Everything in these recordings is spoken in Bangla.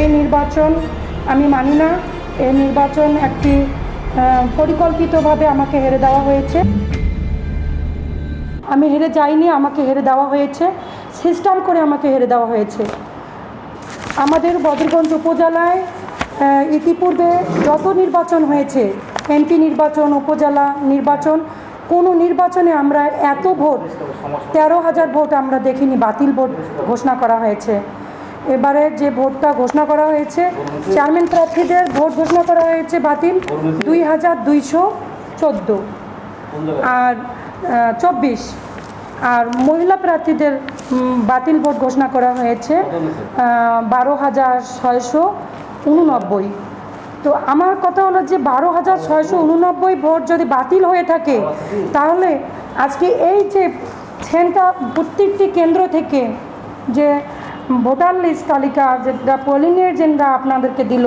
এই নির্বাচন আমি মানি না। এই নির্বাচন একটি পরিকল্পিতভাবে আমাকে হেরে দেওয়া হয়েছে। আমি হেরে যাইনি, আমাকে হেরে দেওয়া হয়েছে। সিস্টেম করে আমাকে হেরে দেওয়া হয়েছে। আমাদের বদরগঞ্জ উপজেলায় ইতিপূর্বে যত নির্বাচন হয়েছে, এমপি নির্বাচন, উপজেলা নির্বাচন, কোনো নির্বাচনে আমরা এত ভোট, তেরো হাজার ভোট আমরা দেখিনি, বাতিল ভোট ঘোষণা করা হয়েছে। এবারে যে ভোটটা ঘোষণা করা হয়েছে চেয়ারম্যান প্রার্থীদের ভোট ঘোষণা করা হয়েছে বাতিল দুই হাজার দুইশো চোদ্দ। আর চব্বিশ। আর মহিলা প্রার্থীদের বাতিল ভোট ঘোষণা করা হয়েছে বারো হাজার ছয়শো উননব্বই। তো আমার কথা হলো যে বারো হাজার ছয়শো উননব্বই ভোট যদি বাতিল হয়ে থাকে, তাহলে আজকে এই যে সেন্টার প্রত্যেকটি কেন্দ্র থেকে যে ভোটার লিস্ট তালিকা যেটা পোলিংয়ের যেটা আপনাদেরকে দিল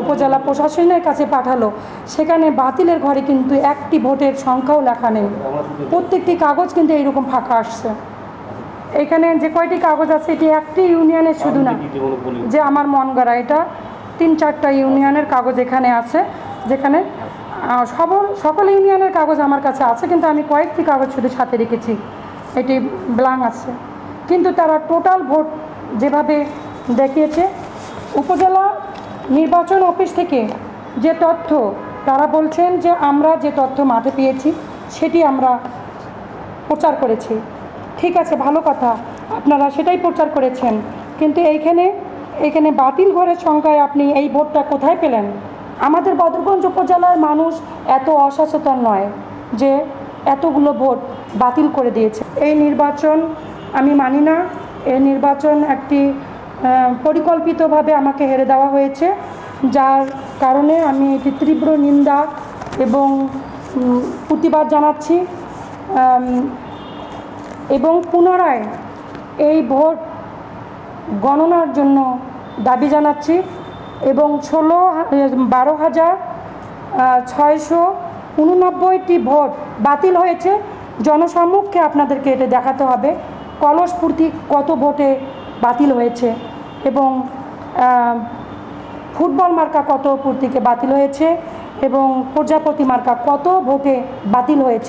উপজেলা প্রশাসনের কাছে পাঠালো সেখানে বাতিলের ঘরে কিন্তু একটি ভোটের সংখ্যাও লেখা নেই। প্রত্যেকটি কাগজ কিন্তু এইরকম ফাঁকা আসছে। এখানে যে কয়টি কাগজ আছে এটি একটি ইউনিয়নের শুধু না যে আমার মন গড়া এটা তিন চারটা ইউনিয়নের কাগজ এখানে আছে যেখানে সকল সকল ইউনিয়নের কাগজ আমার কাছে আছে কিন্তু আমি কয়েকটি কাগজ শুধু সাথে রেখেছি এটি ব্লাং আছে। কিন্তু তারা টোটাল ভোট যেভাবে দেখিয়েছে, উপজেলা নির্বাচন অফিস থেকে যে তথ্য, তারা বলছেন যে আমরা যে তথ্য মাঠে পেয়েছি, সেটি আমরা প্রচার করেছি। ঠিক আছে, ভালো কথা, আপনারা সেটাই প্রচার করেছেন। কিন্তু এইখানে এখানে বাতিল ঘরের সংখ্যায় আপনি এই ভোটটা কোথায় পেলেন? আমাদের বদরগঞ্জ উপজেলার মানুষ এত অসচেতন নয় যে এতগুলো ভোট বাতিল করে দিয়েছে। এই নির্বাচন আমি মানি না। এই নির্বাচন একটি পরিকল্পিতভাবে আমাকে হেরে দেওয়া হয়েছে। যার কারণে আমি এটি তীব্র নিন্দা এবং প্রতিবাদ জানাচ্ছি। এবং পুনরায় এই ভোট গণনার জন্য দাবি জানাচ্ছি এবং ষোলো বারো হাজার ছয়শো উননব্বইটি ভোট বাতিল হয়েছে। জনসম্মুখে আপনাদেরকে এটা দেখাতে হবে। কলসপূর্তি কত ভোটে বাতিল হয়েছে এবং ফুটবল মার্কা কত পূর্তিকে বাতিল হয়েছে এবং প্রজাপতি মার্কা কত ভোটে বাতিল হয়েছে?